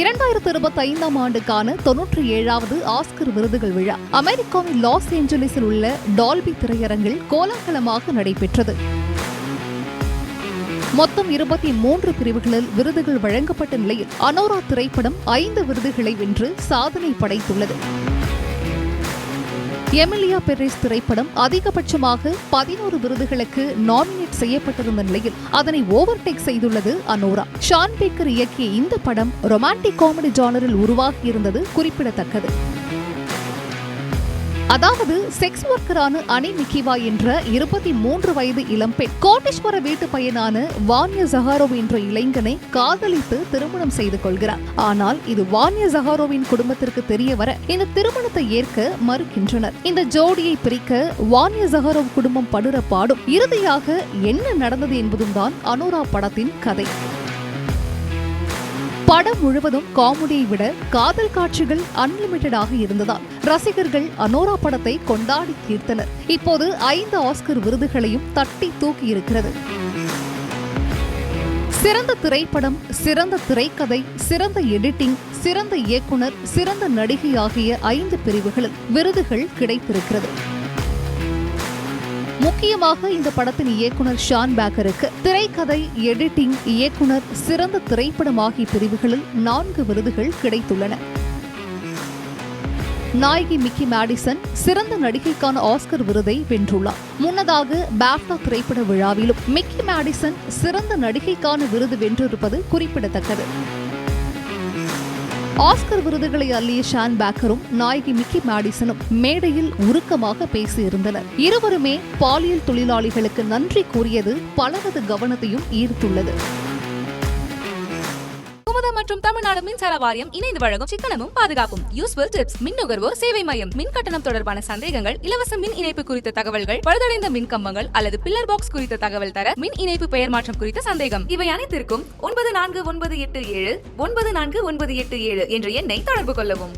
இரண்டாயிரத்தி இருபத்தி ஐந்தாம் ஆண்டுக்கான தொன்னூற்றி ஏழாவது ஆஸ்கர் விருதுகள் விழா. அமெரிக்காவின் லாஸ் ஏஞ்சலிஸில் உள்ள டால்பி திரையரங்கில் கோலாகலமாக நடைபெற்றது. மொத்தம் இருபத்தி மூன்று பிரிவுகளில் விருதுகள் வழங்கப்பட்ட நிலையில் அனோரா திரைப்படம் ஐந்து விருதுகளை வென்று சாதனை படைத்துள்ளது. எமிலியா பெரிஸ் திரைப்படம் அதிகபட்சமாக பதினோரு விருதுகளுக்கு நாமினேட் செய்யப்பட்டிருந்த நிலையில் அதனை ஓவர்டேக் செய்துள்ளது அனோரா. ஷான் பேக்கர் இயக்கிய இந்த படம் ரொமான்டிக் காமெடி ஜானரில் உருவாகியிருந்தது குறிப்பிடத்தக்கது. அதாவது செக்ஸ் ஒர்க்கரான அனி நிக்கிவா என்ற இருபத்தி மூன்று வயது இளம்பெண் கோட்டேஸ்வர வீட்டு பையனான வான்ய ஜஹாரோ என்ற இளைஞனை காதலித்து திருமணம் செய்து கொள்கிறார். ஆனால் இது வான்ய ஜஹாரோவின் குடும்பத்திற்கு தெரிய வர இந்த திருமணத்தை ஏற்க மறுக்கின்றனர். இந்த ஜோடியை பிரிக்க வான்ய ஜஹாரோ குடும்பம் படுற பாடும் இறுதியாக என்ன நடந்தது என்பதும் தான் அனோரா படத்தின் கதை. படம் முழுவதும் காமெடியை விட காதல் காட்சிகள் அன்லிமிட்டடாக இருந்ததால் ரசிகர்கள் அனோரா படத்தை கொண்டாடி தீர்த்தனர். இப்போது ஐந்து ஆஸ்கர் விருதுகளையும் தட்டி தூக்கி இருக்கிறது. சிறந்த திரைப்படம் சிறந்த திரைக்கதை சிறந்த எடிட்டிங் சிறந்த இயக்குனர் சிறந்த நடிகை ஆகிய ஐந்து பிரிவுகளில் விருதுகள் கிடைத்திருக்கிறது. முக்கியமாக இந்த படத்தின் இயக்குனர் ஷான் பேக்கருக்கு. திரைக்கதை எடிட்டிங் இயக்குனர் சிறந்த திரைப்படம் ஆகிய பிரிவுகளில் நான்கு விருதுகள் கிடைத்துள்ளன. நாயகி மிக்கி மேடிசன் சிறந்த நடிகைக்கான ஆஸ்கர் விருதை வென்றுள்ளார். முன்னதாக பேப்டா திரைப்பட விழாவிலும் மிக்கி மேடிசன் சிறந்த நடிகைக்கான விருது வென்றிருப்பது குறிப்பிடத்தக்கது. ஆஸ்கர் விருதுகளை அள்ளிய ஷான் பேக்கரும் நாயகி மிக்கி மேடிசனும் மேடையில் உருக்கமாக பேசியிருந்தனர். இருவருமே பாலியல் தொழிலாளிகளுக்கு நன்றி கூறியது பலரது கவனத்தையும் ஈர்த்துள்ளது. மற்றும் தமிழ்நாடு மின்சார வாரியம் இணைந்து வழங்கும் சிக்கனமும் பாதுகாப்பும். யூஸ்ஃபுல் டிப்ஸ் மின் நுகர்வோர் சேவை மையம் மின் கட்டணம் தொடர்பான சந்தேகங்கள் இலவச மின் இணைப்பு குறித்த தகவல்கள் பழுதடைந்த மின் கம்பங்கள் அல்லது பில்லர் பாக்ஸ் குறித்த தகவல் தர மின் இணைப்பு பெயர் மாற்றம் குறித்த சந்தேகம். இவை அனைத்திற்கும் ஒன்பது நான்கு ஒன்பது எட்டு ஏழு ஒன்பது நான்கு ஒன்பது எட்டு ஏழு என்ற எண்ணை தொடர்பு கொள்ளவும்.